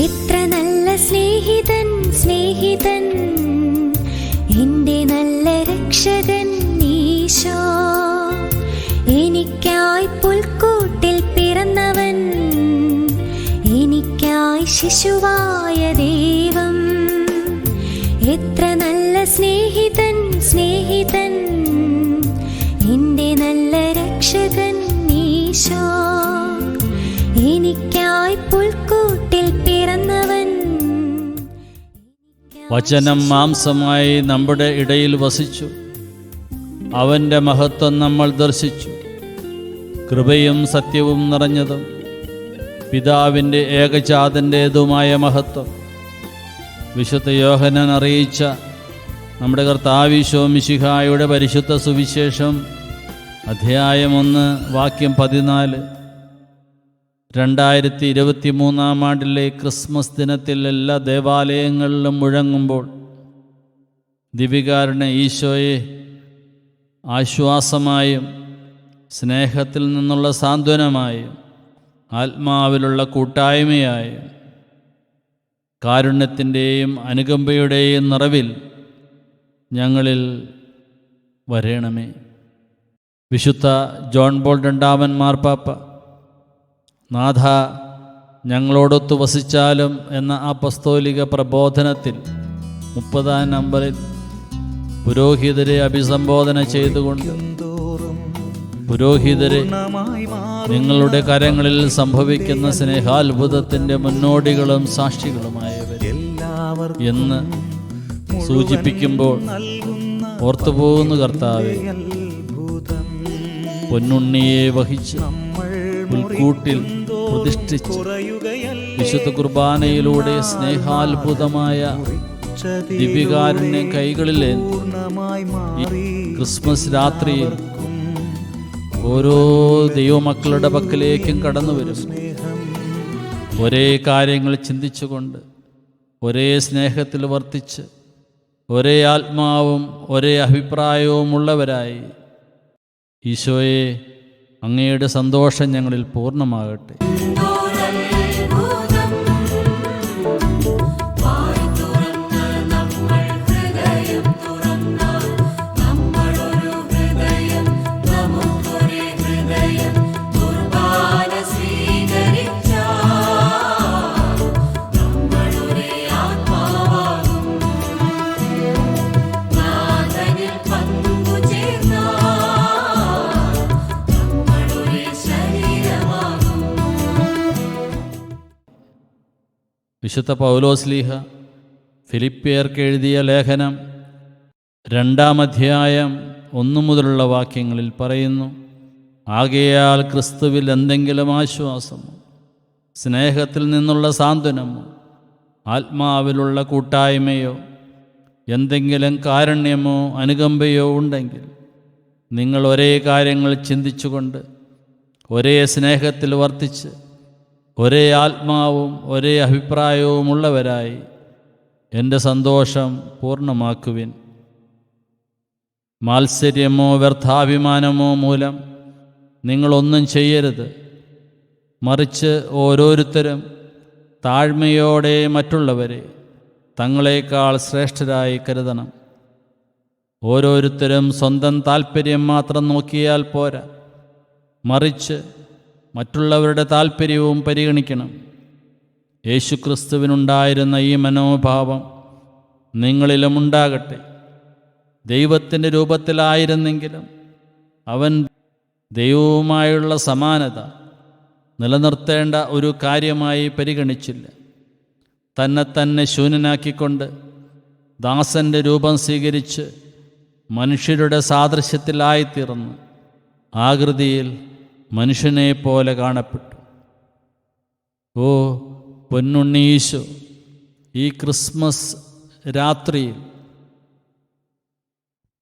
എത്ര നല്ല സ്നേഹിതൻ സ്നേഹിതൻ. എന്റെ നല്ല രക്ഷകൻ ഈശോ. എനിക്കായി പുൽക്കൂട്ടിൽ പിറന്നവൻ. എനിക്കായി ശിശുവായ ദൈവം. എത്ര നല്ല സ്നേഹിതൻ സ്നേഹിതൻ. എന്റെ നല്ല രക്ഷകൻ ഈശോ. എനിക്കായി പുൽക്കൂട്ടിൽ വചനം മാംസമായി നമ്മുടെ ഇടയിൽ വസിച്ചു. അവന്റെ മഹത്വം നമ്മൾ ദർശിച്ചു. കൃപയും സത്യവും നിറഞ്ഞതും പിതാവിന്റെ ഏകജാതന്റേതുമായ മഹത്വം. വിശുദ്ധ യോഹനൻ അറിയിച്ച നമ്മുടെ കർത്താവിശോ മിശിഹായുടെ പരിശുദ്ധ സുവിശേഷം അധ്യായം ഒന്ന് വാക്യം പതിനാല്. രണ്ടായിരത്തി ഇരുപത്തി മൂന്നാം ആണ്ടിലെ ക്രിസ്മസ് ദിനത്തിൽ എല്ലാ ദേവാലയങ്ങളിലും മുഴങ്ങുമ്പോൾ ദിവികാരുടെ ഈശോയെ ആശ്വാസമായും സ്നേഹത്തിൽ നിന്നുള്ള സാന്ത്വനമായും ആത്മാവിലുള്ള കൂട്ടായ്മയായും കാരുണ്യത്തിന്റെയും അനുകമ്പയുടെയും നിറവിൽ ഞങ്ങളിൽ വരേണമേ. വിശുദ്ധ ജോൺ ബോൾ രണ്ടാമൻ മാർപ്പാപ്പ നാഥ ഞങ്ങളോടൊത്തു വസിച്ചാലും എന്ന അപസ്തോലിക പ്രബോധനത്തിൽ മുപ്പതാം നമ്പറിൽ പുരോഹിതരെ അഭിസംബോധന ചെയ്തുകൊണ്ട് പുരോഹിതരെ നിങ്ങളുടെ കരങ്ങളിൽ സംഭവിക്കുന്ന സ്നേഹാത്ഭുതത്തിന്റെ മുന്നോടികളും സാക്ഷികളുമായവർ എന്ന് സൂചിപ്പിക്കുമ്പോൾ ഓർത്തുപോകുന്നു കർത്താവെ. പൊന്നുണ്ണിയെ വഹിച്ച് പുൽക്കൂട്ടിൽ പ്രതിഷ്ഠിച്ച് വിശുദ്ധ കുർബാനയിലൂടെ സ്നേഹാത്ഭുതമായ ദിവ്യകാരുണ്യം കൈകളിലെ ക്രിസ്മസ് രാത്രിയിൽ ഓരോ ദൈവമക്കളുടെ പക്കലേക്കും കടന്നു വരും. ഒരേ കാര്യങ്ങൾ ചിന്തിച്ചുകൊണ്ട് ഒരേ സ്നേഹത്തിൽ വർത്തിച്ച് ഒരേ ആത്മാവും ഒരേ അഭിപ്രായവും ഉള്ളവരായി ഈശോയെ അങ്ങയുടെ സന്തോഷം ഞങ്ങളിൽ പൂർണമാകട്ടെ. செந்தூரன் വിശുദ്ധ പൗലോസ്ലീഹ ഫിലിപ്പിയർക്ക് എഴുതിയ ലേഖനം രണ്ടാം അധ്യായം ഒന്നു മുതലുള്ള വാക്യങ്ങളിൽ പറയുന്നു ആകയാൽ ക്രിസ്തുവിൽ എന്തെങ്കിലും ആശ്വാസമോ സ്നേഹത്തിൽ നിന്നുള്ള സാന്ത്വനമോ ആത്മാവിലുള്ള കൂട്ടായ്മയോ എന്തെങ്കിലും കാരുണ്യമോ അനുകമ്പയോ ഉണ്ടെങ്കിൽ നിങ്ങൾ ഒരേ കാര്യങ്ങൾ ചിന്തിച്ചുകൊണ്ട് ഒരേ സ്നേഹത്തിൽ വർത്തിച്ച് ഒരേ ആത്മാവും ഒരേ അഭിപ്രായവുമുള്ളവരായി എന്റെ സന്തോഷം പൂർണമാക്കുവിൻ. മാത്സര്യമോ വ്യർത്ഥാഭിമാനമോ മൂലം നിങ്ങളൊന്നും ചെയ്യരുത്. മറിച്ച് ഓരോരുത്തരും താഴ്മയോടെ മറ്റുള്ളവരെ തങ്ങളെക്കാൾ ശ്രേഷ്ഠരായി കരുതണം. ഓരോരുത്തരും സ്വന്തം താല്പര്യം മാത്രം നോക്കിയാൽ പോരാ. മറിച്ച് മറ്റുള്ളവരുടെ താല്പര്യവും പരിഗണിക്കണം. യേശുക്രിസ്തുവിനുണ്ടായിരുന്ന ഈ മനോഭാവം നിങ്ങളിലും ഉണ്ടാകട്ടെ. ദൈവത്തിന്റെ രൂപത്തിലായിരുന്നെങ്കിലും അവൻ ദൈവവുമായുള്ള സമാനത നിലനിർത്തേണ്ട ഒരു കാര്യമായി പരിഗണിച്ചില്ല. തന്നെ തന്നെ ശൂന്യനാക്കിക്കൊണ്ട് ദാസന്റെ രൂപം സ്വീകരിച്ച് മനുഷ്യരുടെ സാദൃശ്യത്തിലായിത്തീർന്ന്. ആകൃതിയിൽ മനുഷ്യനെ പോലെ കാണപ്പെട്ടു. ഓ പൊന്നുണ്ണീശു ഈ ക്രിസ്മസ് രാത്രി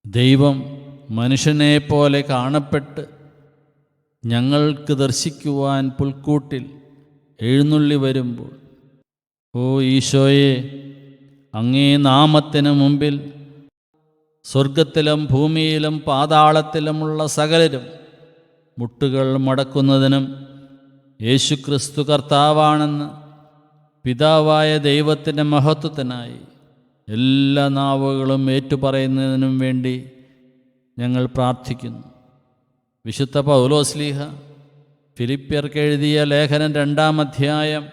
ദൈവം മനുഷ്യനെ പോലെ കാണപ്പെട്ട് ഞങ്ങൾക്ക് ദർശിക്കുവാൻ പുൽക്കൂട്ടിൽ എഴുന്നള്ളി വരുമ്പോൾ ഓ ഈശോയെ അങ്ങേ നാമത്തിന് മുമ്പിൽ സ്വർഗത്തിലും ഭൂമിയിലും പാതാളത്തിലുമുള്ള സകലരും മുട്ടുകൾ മടക്കുന്നതിനും യേശുക്രിസ്തു കർത്താവാണെന്ന് പിതാവായ ദൈവത്തിന്റെ മഹത്വത്തിനായി എല്ലാ നാവുകളും ഏറ്റുപറയുന്നതിനും വേണ്ടി ഞങ്ങൾ പ്രാർത്ഥിക്കുന്നു. വിശുദ്ധ പൗലോസ്ലീഹ ഫിലിപ്പിയർക്ക് എഴുതിയ ലേഖനം രണ്ടാം അധ്യായം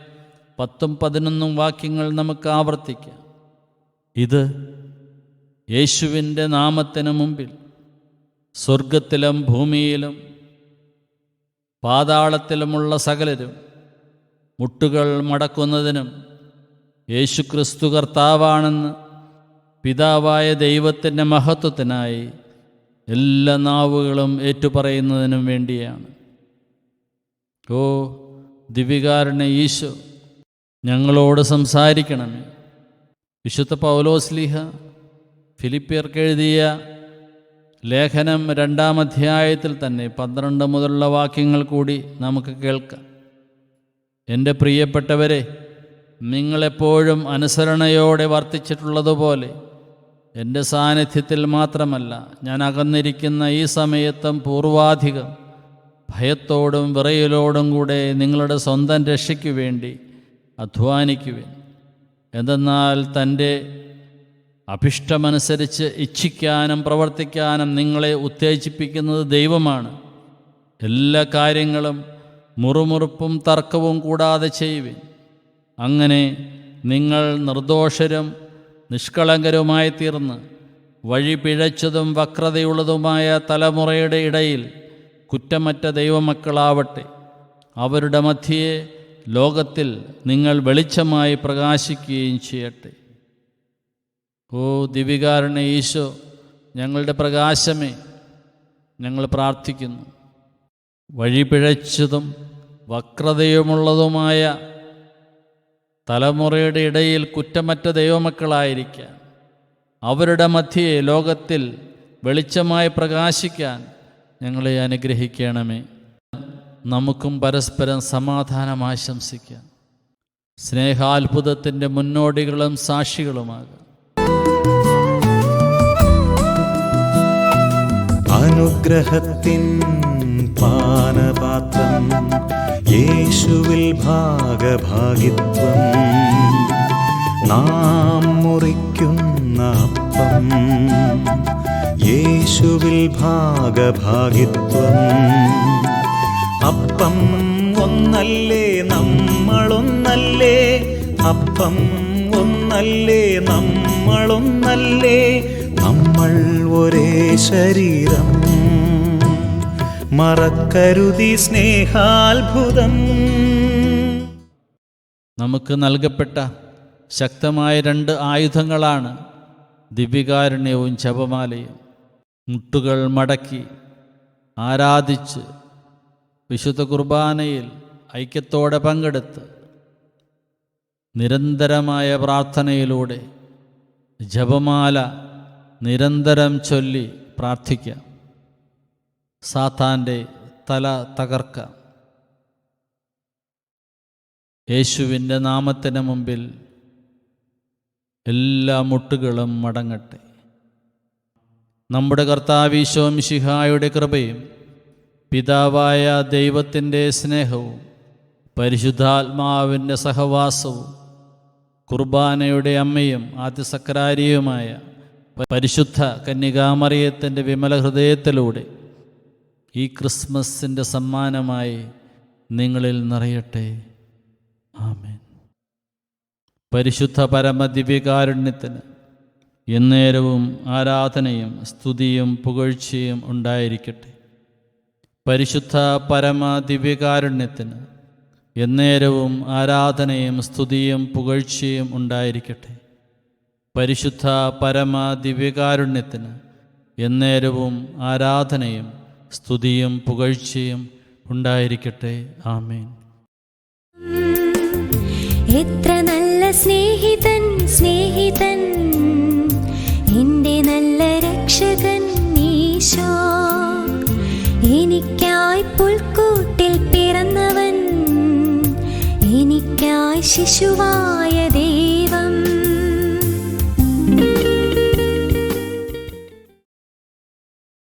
പത്തും പതിനൊന്നും വാക്യങ്ങൾ നമുക്ക് ആവർത്തിക്കാം. ഇത് യേശുവിന്റെ നാമത്തിന് മുമ്പിൽ സ്വർഗത്തിലും ഭൂമിയിലും പാതാളത്തിലുമുള്ള സകലരും മുട്ടുകൾ മടക്കുന്നതിനും യേശുക്രിസ്തു കർത്താവാണെന്ന് പിതാവായ ദൈവത്തിന്റെ മഹത്വത്തിനായി എല്ലാ നാവുകളും ഏറ്റുപറയുന്നതിനും വേണ്ടിയാണ്. ഓ ദിവികാരണ ഈശോ ഞങ്ങളോട് സംസാരിക്കണമേ. വിശുദ്ധ പൗലോസ്ലിഹ ഫിലിപ്പിയർക്ക് എഴുതിയ ലേഖനം രണ്ടാം അധ്യായത്തിൽ തന്നെ പന്ത്രണ്ട് മുതലുള്ള വാക്യങ്ങൾ കൂടി നമുക്ക് കേൾക്കാം. എന്റെ പ്രിയപ്പെട്ടവരെ നിങ്ങളെപ്പോഴും അനുസരണയോടെ വർത്തിച്ചിട്ടുള്ളതുപോലെ എന്റെ സാന്നിധ്യത്തിൽ മാത്രമല്ല ഞാൻ അകന്നിരിക്കുന്ന ഈ സമയത്തും പൂർവാധികം ഭയത്തോടും വിറയലോടും കൂടെ നിങ്ങളുടെ സ്വന്തം രക്ഷയ്ക്കു വേണ്ടി അധ്വാനിക്കുവിൻ. എന്തെന്നാൽ തന്റെ അഭിഷ്ടമനുസരിച്ച് ഇച്ഛിക്കാനും പ്രവർത്തിക്കാനും നിങ്ങളെ ഉത്തേജിപ്പിക്കുന്നത് ദൈവമാണ്. എല്ലാ കാര്യങ്ങളും മുറുമുറുപ്പും തർക്കവും കൂടാതെ ചെയ്യുവിൻ. അങ്ങനെ നിങ്ങൾ നിർദോഷരും നിഷ്കളങ്കരുമായി തീർന്ന് വഴി പിഴച്ചതും വക്രതയുള്ളതുമായ തലമുറയുടെ ഇടയിൽ കുറ്റമറ്റ ദൈവമക്കളാവട്ടെ. അവരുടെ മധ്യയെ ലോകത്തിൽ നിങ്ങൾ വെളിച്ചമായി പ്രകാശിക്കുകയും ചെയ്യട്ടെ. ഓ ദിവികാരണ ഈശോ ഞങ്ങളുടെ പ്രകാശമേ ഞങ്ങൾ പ്രാർത്ഥിക്കുന്നു. വഴിപിഴച്ചതും വക്രതയുമുള്ളതുമായ തലമുറയുടെ ഇടയിൽ കുറ്റമറ്റ ദൈവമക്കളായിരിക്കാൻ അവരുടെ മധ്യയെ ലോകത്തിൽ വെളിച്ചമായി പ്രകാശിക്കാൻ ഞങ്ങളെ അനുഗ്രഹിക്കണമേ. നമുക്കും പരസ്പരം സമാധാനം ആശംസിക്കാം. സ്നേഹാത്ഭുതത്തിന്റെ മുന്നോടികളും സാക്ഷികളുമാകാം. അനുഗ്രഹത്തിൻ പാനപാത്രം യേശുവിൽ ഭാഗഭാഗിത്വം നാം മുറിക്കുന്ന അപ്പം യേശുവിൽ ഭാഗഭാഗിത്വം. അപ്പം ഒന്നല്ലേ നമ്മളൊന്നല്ലേ അപ്പം ഒന്നല്ലേ നമ്മളൊന്നല്ലേ നമ്മൾ ഒരേ ശരീരം. മറക്കരുതി സ്നേഹാത്ഭുതം. നമുക്ക് നൽകപ്പെട്ട ശക്തമായ രണ്ട് ആയുധങ്ങളാണ് ദിവ്യകാരുണ്യവും ജപമാലയും മുട്ടുകൾ മടക്കി ആരാധിച്ച് വിശുദ്ധ കുർബാനയിൽ ഐക്യത്തോടെ പങ്കെടുത്ത് നിരന്തരമായ പ്രാർത്ഥനയിലൂടെ ജപമാല നിരന്തരം ചൊല്ലി പ്രാർത്ഥിക്കുക സാത്താന്റെ തല തകർക്കാം. യേശുവിന്റെ നാമത്തിന് മുമ്പിൽ എല്ലാ മുട്ടുകളും മടങ്ങട്ടെ. നമ്മുടെ കർത്താവീശോം ശിഹായുടെ കൃപയും പിതാവായ ദൈവത്തിന്റെ സ്നേഹവും പരിശുദ്ധാത്മാവിന്റെ സഹവാസവും കുർബാനയുടെ അമ്മയും ആദ്യസക്രാരിയുമായ പരിശുദ്ധ കന്യകാമറിയത്തിന്റെ വിമല ഹൃദയത്തിലൂടെ ഈ ക്രിസ്മസിന്റെ സമ്മാനമായി നിങ്ങളിൽ നിറയട്ടെ. ആമേൻ. പരിശുദ്ധ പരമദിവ്യകാരുണ്യത്തിന് എന്നേരവും ആരാധനയും സ്തുതിയും പുകഴ്ചയും ഉണ്ടായിരിക്കട്ടെ. പരിശുദ്ധ പരമ ദിവ്യകാരുണ്യത്തിന് എന്നേരവും ആരാധനയും സ്തുതിയും പുകഴ്ചയും ഉണ്ടായിരിക്കട്ടെ. പരിശുദ്ധ പരമ ദിവ്യകാരുണ്യത്തിന് എന്നേരവും ആരാധനയും സ്തുതിയും പുകഴ്ചയും ഉണ്ടായിരിക്കട്ടെ. ആമേൻ. എത്ര നല്ല സ്നേഹിതൻ സ്നേഹിതൻ. എന്റെ നല്ല രക്ഷകൻ ഈശോ. എനിക്കായി പുൽക്കൂട്ടിൽ പിറന്നവൻ. എനിക്കായി ശിശുവായ ദൈവം